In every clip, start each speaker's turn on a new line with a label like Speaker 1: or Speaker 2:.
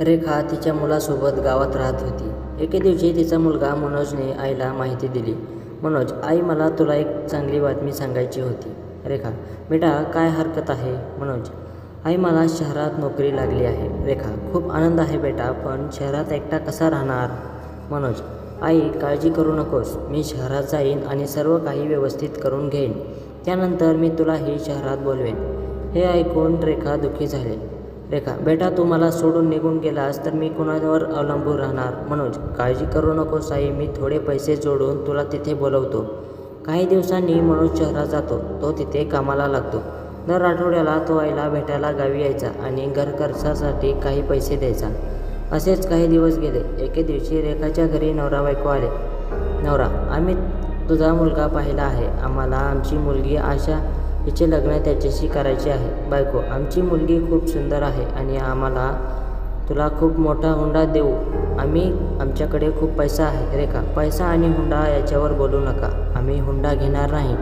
Speaker 1: रेखा तिच्या मुलासोबत गावात राहत होती. एके दिवशी तिचा मुलगा मनोजने आईला माहिती दिली. मनोज आई मला तुला एक चांगली बातमी सांगायची होती. रेखा बेटा काय हरकत आहे? मनोज आई मला शहरात नोकरी लागली आहे. रेखा खूप आनंद आहे बेटा पण शहरात एकटा कसा राहणार? मनोज आई काळजी करू नकोस. मी शहरात जाईन आणि सर्व काही व्यवस्थित करून घेईन. त्यानंतर मी तुला ही शहरात बोलवेन. हे ऐकून रेखा दुःखी झाली. रेखा बेटा तू मला सोडून निघून गेलास तर मी कुणावर अवलंबून राहणार? मनोज काळजी करू नको साई मी थोडे पैसे जोडून तुला तिथे बोलवतो. काही दिवसांनी मनोज शहरात जातो. तो तिथे कामाला लागतो. दर आठवड्याला तो आईला भेटायला गावी यायचा आणि घर खर्चासाठी काही पैसे द्यायचा. असेच काही दिवस गेले. एके दिवशी रेखाच्या घरी नवरा बायको आले. नवरा आम्ही तुझा मुलगा पाहिला आहे. आम्हाला आमची मुलगी आशा हिचे लग्न त्याच्याशी करायचे आहे. बायको आमची मुलगी खूप सुंदर आहे आणि आम्हाला तुला खूप मोठा हुंडा देऊ. आम्ही आमच्याकडे खूप पैसा आहे. रेखा पैसा आणि हुंडा याच्यावर बोलू नका. आम्ही हुंडा घेणार नाही.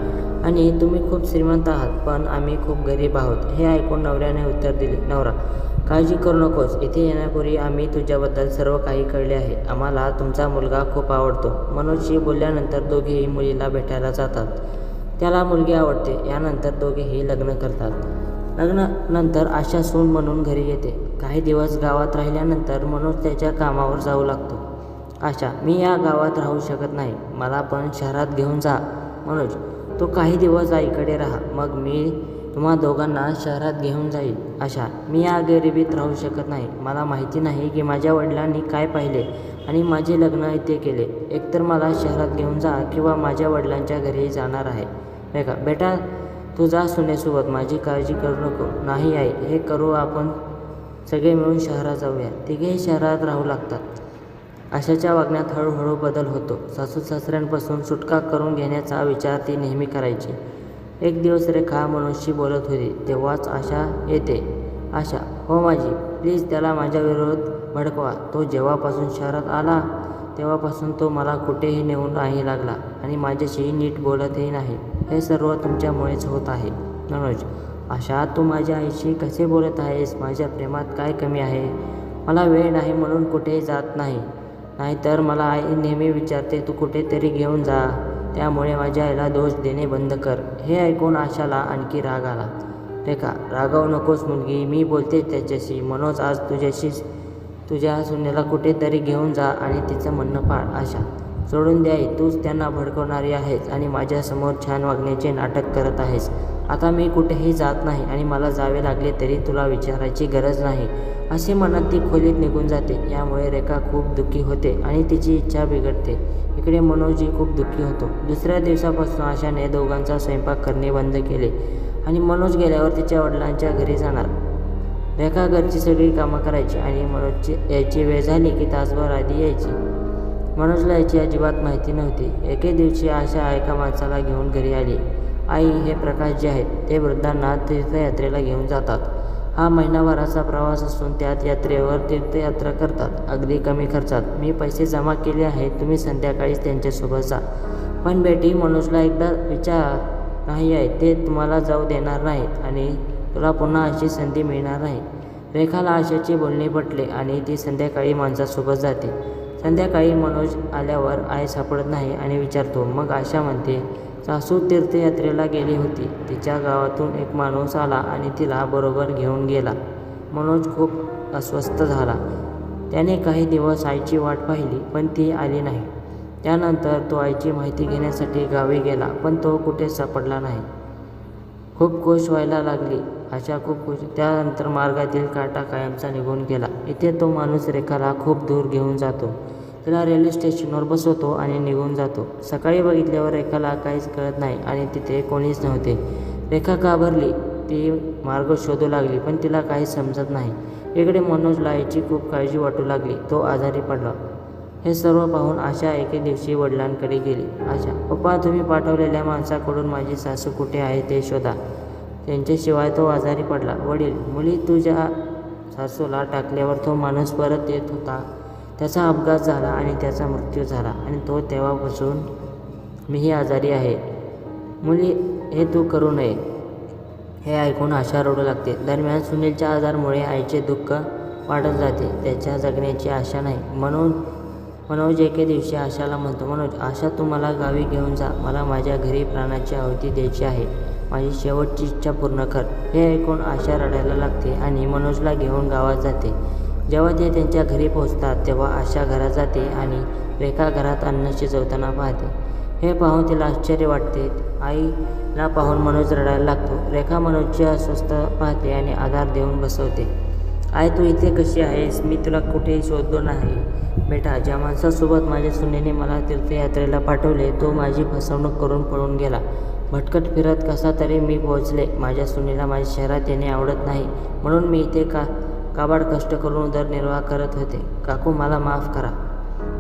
Speaker 1: आणि तुम्ही खूप श्रीमंत आहात पण आम्ही खूप गरीब आहोत. हे ऐकून नवऱ्याने उत्तर दिले. नवरा काळजी करू नकोस. इथे येण्यापूर्वी आम्ही तुझ्याबद्दल सर्व काही कळले आहे. आम्हाला तुमचा मुलगा खूप आवडतो. मनोजशी बोलल्यानंतर दोघेही मुलीला भेटायला जातात. त्याला मुलगी आवडते. यानंतर दोघेही लग्न करतात. लग्नानंतर आशा सून म्हणून घरी येते. काही दिवस गावात राहिल्यानंतर मनोज त्याच्या कामावर जाऊ लागतो. आशा मी या गावात राहू शकत नाही. मला पण शहरात घेऊन जा. मनोज तू काही दिवस आईकडे राहा. मग मी तुम्हा दोघांना शहरात घेऊन जाईल. आशा मी या गरिबीत राहू शकत नाही. मला माहिती नाही की माझ्या वडिलांनी काय पाहिले. आणि माझे लग्न इथे केले. एकतर मला शहरात घेऊन जा किंवा माझ्या वडिलांच्या घरी जाणार आहे. रेखा बेटा तू जा सुनेसोबत माझी काळजी करू नको. नाही आई हे करू आपण सगळे मिळून शहरात जाऊया. तिघेही शहरात राहू लागतात. आशाच्या वागण्यात हळूहळू बदल होतो. सासू सासऱ्यांपासून सुटका करून घेण्याचा विचार ती नेहमी करायची. एक दिवस रेखा मनोजशी बोलत होती. तेव्हाच आशा येते. आशा हो माझी प्लीज त्याला माझ्या विरोध भडकवा. तो जेव्हापासून शहरात आला तेव्हापासून तो मला कुठेही नेऊन नाही लागला आणि माझ्याशी नीट बोलतही नाही. हे सर्व तुमच्यामुळेच होत आहे. मनोज आशा तू माझ्या आईशी कसे बोलत आहेस? माझ्या प्रेमात काय कमी आहे? मला वेळ नाही म्हणून कुठेही जात नाही. नाहीतर मला आई नेहमी विचारते तू कुठेतरी घेऊन जा. त्यामुळे माझ्या आईला दोष देणे बंद कर. हे ऐकून आशाला आणखी राग आला. रेखा रागावू नकोस मुलगी. मी बोलते त्याच्याशी. मनोज आज तुझ्याशीच तुझ्या सुनेला कुठेतरी घेऊन जा आणि तिचं म्हणणं पाळ आशा. सोडून द्या तूच त्यांना भडकवणारी आहेस आणि माझ्यासमोर छान वागण्याचे नाटक करत आहेस. आता मी कुठेही जात नाही आणि मला जावे लागले तरी तुला विचारायची गरज नाही. असे मनात ती खोलीत निघून जाते. यामुळे रेखा खूप दुःखी होते आणि तिची इच्छा बिघडते. इकडे मनोजी खूप दुःखी होतो. दुसऱ्या दिवसापासून आशाने दोघांचा स्वयंपाक करणे बंद केले आणि मनोज गेल्यावर तिच्या वडिलांच्या घरी जाणार. रेखा घरची सगळी कामं करायची आणि मनोजची यायची वेळ झाली की तासभर आधी यायची. मनोजला याची अजिबात माहिती नव्हती. एके दिवशी आशा एका माणसाला घेऊन घरी आली. आई हे प्रकाश जे आहेत ते वृद्धांना तीर्थयात्रेला घेऊन जातात. हा महिनाभराचा प्रवास असून त्यात यात्रेवर तीर्थयात्रा करतात. अगदी कमी खर्चात. मी पैसे जमा केले आहेत तुम्ही संध्याकाळीच त्यांच्यासोबत जा. पण बेटी मनोजला एकदा विचार नाही आहे ते तुम्हाला जाऊ देणार नाहीत आणि तुला पुन्हा अशी संधी मिळणार नाही. रेखाला आशाचे बोलणे पटले आणि ती संध्याकाळी माणसासोबत जाते. संध्याकाळी मनोज आल्यावर आई सापडत नाही आणि विचारतो मग आशा म्हणते सासू तीर्थयात्रेला गेली होती. तिच्या गावातून एक माणूस आला आणि तिला बरोबर घेऊन गेला. मनोज खूप अस्वस्थ झाला. त्याने काही दिवस आईची वाट पाहिली पण ती आली नाही. त्यानंतर तो आईची माहिती घेण्यासाठी गावी गेला पण तो कुठे सापडला नाही. खूप खुश व्हायला लागली. आशा खूप खुश त्यानंतर मार्गातील काटा कायमचा निघून गेला. इथे तो माणूस रेखाला खूप दूर घेऊन जातो. तिला रेल्वे स्टेशनवर बसवतो आणि निघून जातो. सकाळी बघितल्यावर रेखाला काहीच कळत नाही आणि तिथे कोणीच नव्हते. रेखा घाबरली. ती मार्ग शोधू लागली पण तिला काही समजत नाही. इकडे मनोजला याची खूप काळजी वाटू लागली. तो आजारी पडला. हे सर्व पाहून आशा एके दिवशी वडिलांकडे गेली. आशा पप्पा तुम्ही पाठवलेल्या माणसाकडून माझी सासू कुठे आहे ते शोधा. त्यांच्याशिवाय तो आजारी पडला. वडील मुली तुझ्या सासूला टाकल्यावर तो माणूस परत येत होता. त्याचा अपघात झाला आणि त्याचा मृत्यू झाला आणि तो तेव्हापासून मीही आजारी आहे. मुली हे तू करू नये. हे ऐकून आशा रडू लागते. दरम्यान सुनीलच्या आजारमुळे आईचे दुःख वाढत जाते. त्याच्या जगण्याची आशा नाही. म्हणून मनोज एके दिवशी आशाला म्हणतो मनोज आशा तू मला गावी घेऊन जा. मला माझ्या घरी प्राणाची आहुती द्यायची आहे. माझी शेवटची इच्छा पूर्ण कर. हे ऐकून आशा रडायला लागते आणि मनोजला घेऊन गावात जाते. जेव्हा ते त्यांच्या घरी पोहोचतात तेव्हा आशा घरात जाते आणि रेखा घरात अन्न शिजवताना पाहते. हे पाहून तिला आश्चर्य वाटते. आईला पाहून मनोज रडायला लागतो. रेखा मनोजची अस्वस्थ पाहते आणि आधार देऊन बसवते. आई तू इथे कशी आहेस? मी तुला कुठेही शोधलो नाही. बेटा ज्या माणसासोबत माझ्या सुनेने मला तीर्थयात्रेला पाठवले तो माझी फसवणूक करून पळून गेला. भटकट फिरत कसा तरी मी पोहोचले. माझ्या सुनेला माझ्या शहरात येणे आवडत नाही. म्हणून मी इथे का काबाड कष्ट करून उदरनिर्वाह करत होते. काकू मला माफ करा.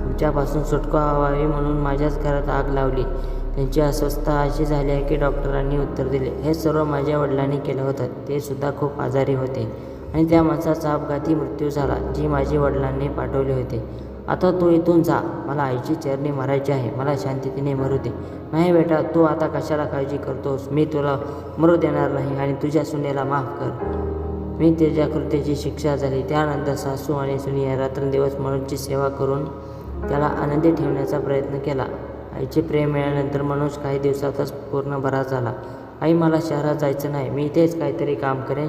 Speaker 1: तुमच्यापासून सुटका व्हावी म्हणून माझ्याच घरात आग लावली. त्यांची अस्वस्थता अशी झाली आहे की डॉक्टरांनी उत्तर दिले. हे सर्व माझ्या वडिलांनी केलं होतं. ते सुद्धा खूप आजारी होते. आणि त्या माणसाचा अपघाती मृत्यू झाला जी माझी वडिलांनी पाठवले होते. आता तू इथून जा. मला आईची चरणी मारायची आहे. मला शांततेने मरू दे. नाही बेटा तू आता कशाला काळजी करतोस? मी तुला मरू देणार नाही आणि तुझ्या सुनेला माफ कर. मी त्याच्या कृत्याची शिक्षा झाली. त्यानंतर सासू आणि सुनी रात्रंदिवस मनोजची सेवा करून त्याला आनंदी ठेवण्याचा प्रयत्न केला. आईचे प्रेम मिळाल्यानंतर मनोज काही दिवसातच पूर्ण बरा झाला. आई मला शहरात जायचं नाही. मी इथेच काहीतरी काम करेन.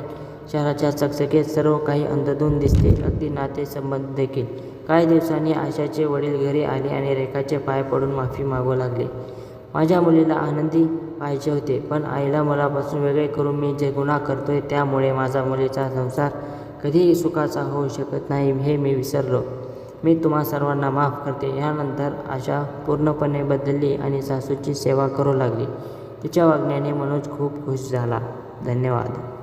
Speaker 1: शहराच्या चकचकीत सर्व काही अंधधुंद दिसते. अगदी नाते संबंध देखील. काही दिवसांनी आशाचे वडील घरी आले आणि रेखाचे पाय पडून माफी मागू लागले. माझ्या मुलीला आनंदी पाहिजे होते पण आईला मलापासून वेगळे करून मी जे गुन्हा करतोय त्यामुळे माझा मुलीचा संसार कधीही सुखाचा होऊ शकत नाही हे मी विसरलो. मी तुम्हा सर्वांना माफ करते. यानंतर आशा पूर्णपणे बदलली आणि सासूची सेवा करू लागली. तिच्या वागण्याने मनोज खूप खुश झाला. धन्यवाद.